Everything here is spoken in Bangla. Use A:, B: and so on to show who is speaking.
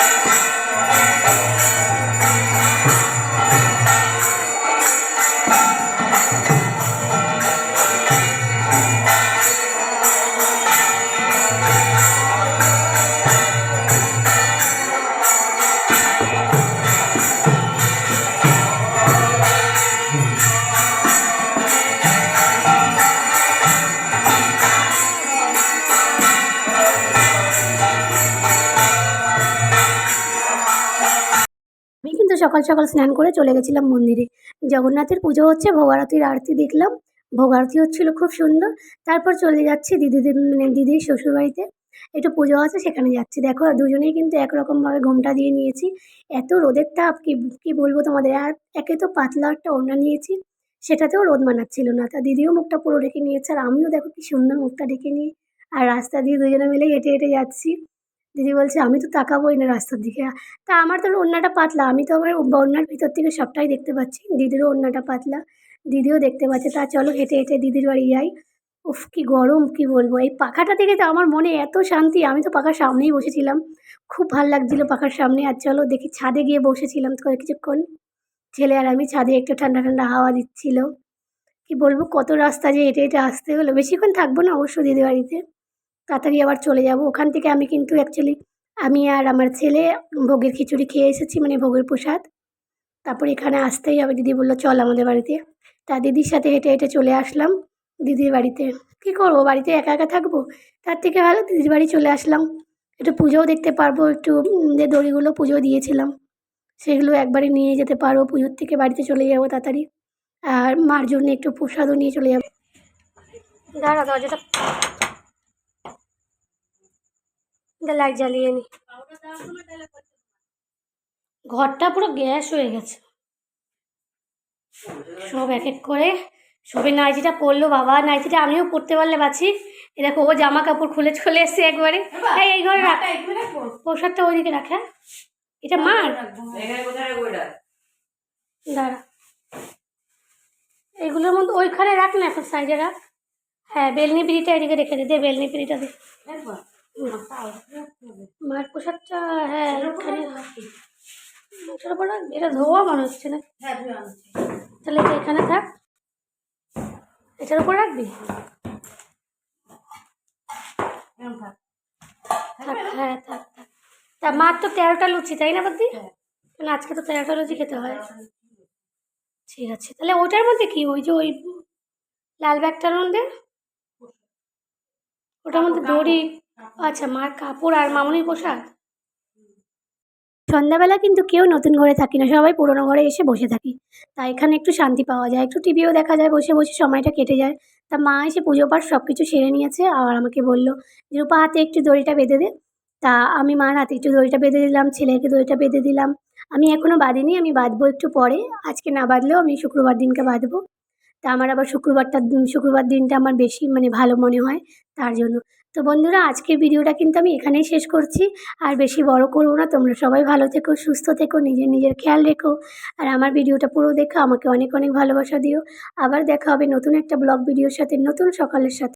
A: Thank you. সকাল সকাল স্নান করে চলে গেছিলাম মন্দিরে। জগন্নাথের পুজো হচ্ছে ভোগারতির আরতি দেখলাম। ভোগারতি হচ্ছিল খুব সুন্দর। তারপর চলে যাচ্ছি দিদিদের মানে দিদির শ্বশুরবাড়িতে। একটু পুজো আছে, সেখানে যাচ্ছি। দেখো, দুজনেই কিন্তু একরকমভাবে ঘোমটা দিয়ে নিয়েছি। এত রোদের তাপ, কি, কী বলব তোমাদের? আর একে তো পাতলা একটা ওড়না নিয়েছি, সেটাতেও রোদ মানাচ্ছিল না। তা দিদিও মুখটা পুরো ঢেকে নিয়েছে, আর আমিও দেখো কি সুন্দর মুখটা ঢেকে নিয়ে, আর রাস্তা দিয়ে দুজনে মিলে হেঁটে হেঁটে যাচ্ছি। দিদি বলছে, আমি তো তাকাবোই না রাস্তার দিকে। তা আমার তো ওড়নাটা পাতলা। আমি তো আমার ওড়নার ভিতর থেকে সবটাই দেখতে পাচ্ছি। দিদিরও ওড়নাটা পাতলা। দিদিও দেখতে পাচ্ছে। তা চলো হেঁটে হেঁটে দিদির বাড়ি যাই। উফ, কি গরম, কি বলব? এই পাখাটা থেকে তো আমার মনে এত শান্তি। আমি তো পাখার সামনেই বসেছিলাম। খুব ভালো লাগছিল পাখার সামনে। আর চলো দেখি, ছাদে গিয়ে বসেছিলাম তো কিছুক্ষণ। ছেলে আর আমি ছাদে একটু ঠান্ডা ঠান্ডা হাওয়া দিচ্ছিল। কি বলব, কত রাস্তা যে হেঁটে হেঁটে আসতে হলো। বেশিক্ষণ থাকব না অবশ্য দিদি বাড়িতে। তাড়াতাড়ি আবার চলে যাব। ওখান থেকে আমি কিন্তু অ্যাকচুয়ালি আমি আর আমার ছেলে ভোগের খিচুড়ি খেয়ে এসেছি মানে ভোগের প্রসাদ। তারপর এখানে আসতেই হবে। দিদি বলল, চল আমাদের বাড়িতে। তা দিদির সাথে হেঁটে হেঁটে চলে আসলাম দিদির বাড়িতে। কী করব? বাড়িতে একা একা থাকব? তার থেকে ভালো দিদির বাড়ি চলে আসলাম। একটু পুজোও দেখতে পারব, একটু যে দড়িগুলো পুজো দিয়েছিলাম, সেগুলো একবারে নিয়ে যেতে পারব। পুজোর থেকে বাড়িতে চলে যাব তাড়াতাড়ি। আর মার জন্য একটু প্রসাদও নিয়ে চলে যাব। দাঁড়া, দরজাটা লাইট জ্বালিয়ে নি। ঘরটা পুরো গ্যাস হয়ে গেছে। সব এক এক করে সবে নাইটিটা পরলো বাবা। নাইটিটা আমিও পরতে পারলে বাঁচি এ দেখো, ও জামা কাপড় খুলে চলে এসছে একবারে। এই ঘরে রাখ। প্রসাদটা ওইদিকে রাখে এটা মার। দাঁড়া। এগুলোর মধ্যে ওইখানে রাখ না, এখন সাইডে রাখ। হ্যাঁ বেলনি পিড়িটা এদিকে রেখে দে বেলনি পিড়িটা দে। মার প্রসাদটা হ্যাঁ এখানে এটার উপর এটা ধোয়া মনে হচ্ছে না। তাহলে এটা এখানে থাক। এটার উপর রাখবি? হ্যাঁ থাক থাক। তা মার তো তেরোটা লুচি তাই না বদি না আজকে তো তেরোটা লুচি খেতে হয়। ঠিক আছে তাহলে ওটার মধ্যে কি? ওই যে ওই লাল ব্যাগটার মধ্যে ওটার মধ্যে দড়ি আচ্ছা মার কাপড় আর মামনির পোশাক? সন্ধ্যাবেলা কিন্তু কেউ নতুন ঘরে থাকি না, সবাই পুরোনো ঘরে এসে বসে থাকি। তা এখানে একটু শান্তি পাওয়া যায়, একটু টিভিও দেখা যায়, বসে বসে সময়টা কেটে যায়। তা মা এসে পুজো পাঠ সব কিছু সেরে নিয়েছে আর আমাকে বলল যে রূপা, হাতে একটু দড়িটা বেঁধে দে। তা আমি মার হাতে একটু দড়িটা বেঁধে দিলাম, ছেলেকে দড়িটা বেঁধে দিলাম। আমি এখনও বাঁধিনি, আমি বাঁধবো একটু পরে। আজকে না বাঁধলেও আমি শুক্রবার দিনকে বাঁধবো। তা আমার আবার শুক্রবারটা, শুক্রবার দিনটা আমার বেশি মানে ভালো মনে হয় তার জন্য। তো বন্ধুরা, আজকের ভিডিওটা কিন্তু আমি এখানেই শেষ করছি। আর বেশি বড় করব না, তোমরা সবাই ভালো থেকো, সুস্থ থেকো, নিজের নিজের খেয়াল রেখো। আর আমার ভিডিওটা পুরো দেখো, আমাকে অনেক অনেক ভালোবাসা দিও। আবার দেখা হবে নতুন একটা ব্লগ ভিডিওর সাথে, নতুন সকালের সাথে।